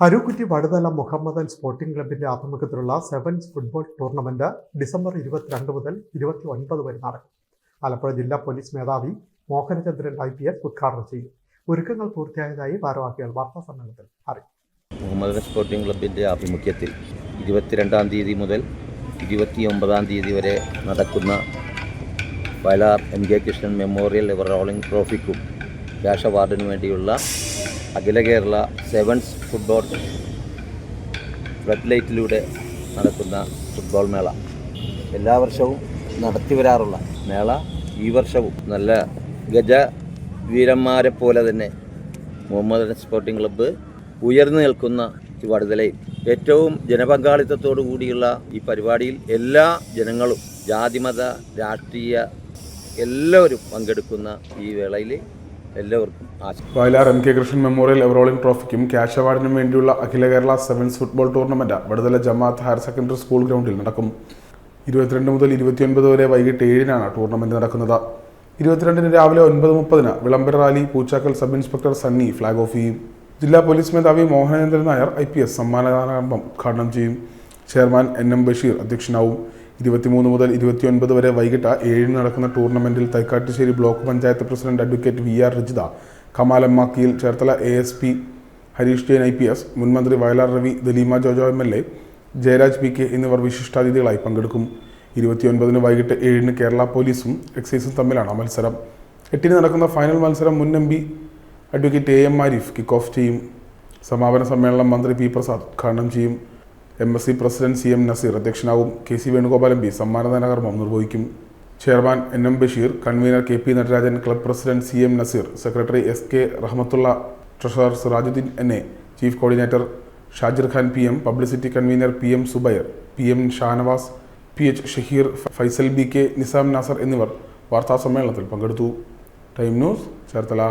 Arookutty Vaduthala Mohammedan sporting ക്ലബിന്റെ ആഭിമുഖ്യത്തിലുള്ള sevens football tournament December ഇരുപത്തിരണ്ട് മുതൽ ഇരുപത്തി ഒൻപത് വരെ നടക്കും. ആലപ്പുഴ ജില്ലാ പോലീസ് മേധാവി മോഹനചന്ദ്രൻ ഐ പി എസ് ഉദ്ഘാടനം ചെയ്യും. ഒരുക്കങ്ങൾ പൂർത്തിയായതായി ഭാരവാഹികൾ വാർത്താ സമ്മേളനത്തിൽ അറിയിച്ചു. മുഹമ്മദ് സ്പോർട്ടിംഗ് ക്ലബിന്റെ ആഭിമുഖ്യത്തിൽ ഇരുപത്തിരണ്ടാം തീയതി മുതൽ ഇരുപത്തിയൊമ്പതാം തീയതി വരെ നടക്കുന്ന Vayalar M K Krishnan memorial rolling ട്രോഫിക്കും cash അവാർഡിനു വേണ്ടിയുള്ള അഖില കേരള സെവൻസ് ഫുട്ബോൾ ഫ്ലഡ് ലൈറ്റിലൂടെ നടക്കുന്ന ഫുട്ബോൾ മേള. എല്ലാ വർഷവും നടത്തി വരാറുള്ള മേള ഈ വർഷവും. നല്ല ഗജ വീരന്മാരെ പോലെ തന്നെ മുഹമ്മദ് സ്പോർട്ടിംഗ് ക്ലബ്ബ് ഉയർന്നു നിൽക്കുന്ന ഈ വടുതലയിൽ ഏറ്റവും ജനപങ്കാളിത്തത്തോടു കൂടിയുള്ള ഈ പരിപാടിയിൽ എല്ലാ ജനങ്ങളും ജാതിമത രാഷ്ട്രീയ എല്ലാവരും പങ്കെടുക്കുന്ന ഈ വേളയിൽ എല്ലാവർക്കും Vayalar M K Krishnan memorial ever rolling ട്രോഫിക്കും cash അവാർഡിനും വേണ്ടിയുള്ള അഖില Kerala sevens football tournament Vaduthala Jamaath higher secondary school ഗ്രൗണ്ടിൽ നടക്കും. ഇരുപത്തിരണ്ട് മുതൽ ഇരുപത്തിയൊൻപത് വരെ വൈകിട്ട് ഏഴിനാണ് ടൂർണമെന്റ് നടക്കുന്നത്. ഇരുപത്തിരണ്ടിന് രാവിലെ ഒൻപത് മുപ്പതിന് വിളംബര rally Poochakkal sub inspector Sunny flag off ചെയ്യും. ജില്ലാ പോലീസ് മേധാവി Mohanendran Nair I P S സമ്മാനദാനാരംഭം ഉദ്ഘാടനം ചെയ്യും. ചെയർമാൻ എൻ എം ബഷീർ അധ്യക്ഷനാവും. ഇരുപത്തിമൂന്ന് മുതൽ ഇരുപത്തിയൊൻപത് വരെ വൈകിട്ട് ഏഴിന് നടക്കുന്ന ടൂർണമെന്റിൽ Thaikattussery block panchayat president advocate V R Rajitha Kamalamma keel Cherthala A S P Harish Jain I P S മുൻമന്ത്രി Vayalar Ravi Daleema Jojo M L A Jayaraj P K എന്നിവർ വിശിഷ്ടാതിഥികളായി പങ്കെടുക്കും. ഇരുപത്തിയൊൻപതിന് വൈകിട്ട് ഏഴിന് കേരള പോലീസും എക്സൈസും തമ്മിലാണ് മത്സരം. എട്ടിന് നടക്കുന്ന ഫൈനൽ മത്സരം മുൻ M P advocate A M Arif kick off ചെയ്യും. സമാപന സമ്മേളനം മന്ത്രി പി പ്രസാദ് ഉദ്ഘാടനം ചെയ്യും. M S C president C M Naseer അധ്യക്ഷനാവും K C Venugopal M P സമ്മാനദാന കർമ്മം നിർവഹിക്കും chairman N M Basheer convener K P Natarajan club president C M Naseer secretary S K Rahmathulla treasurer Sirajuddin N A chief coordinator Shajir Khan P M publicity convener P M Subair P M Shanavas P H Shaheer Faisal B K Nizam Nasar എന്നിവർ വാർത്താസമ്മേളനത്തിൽ പങ്കെടുത്തു. Time news Cherthala.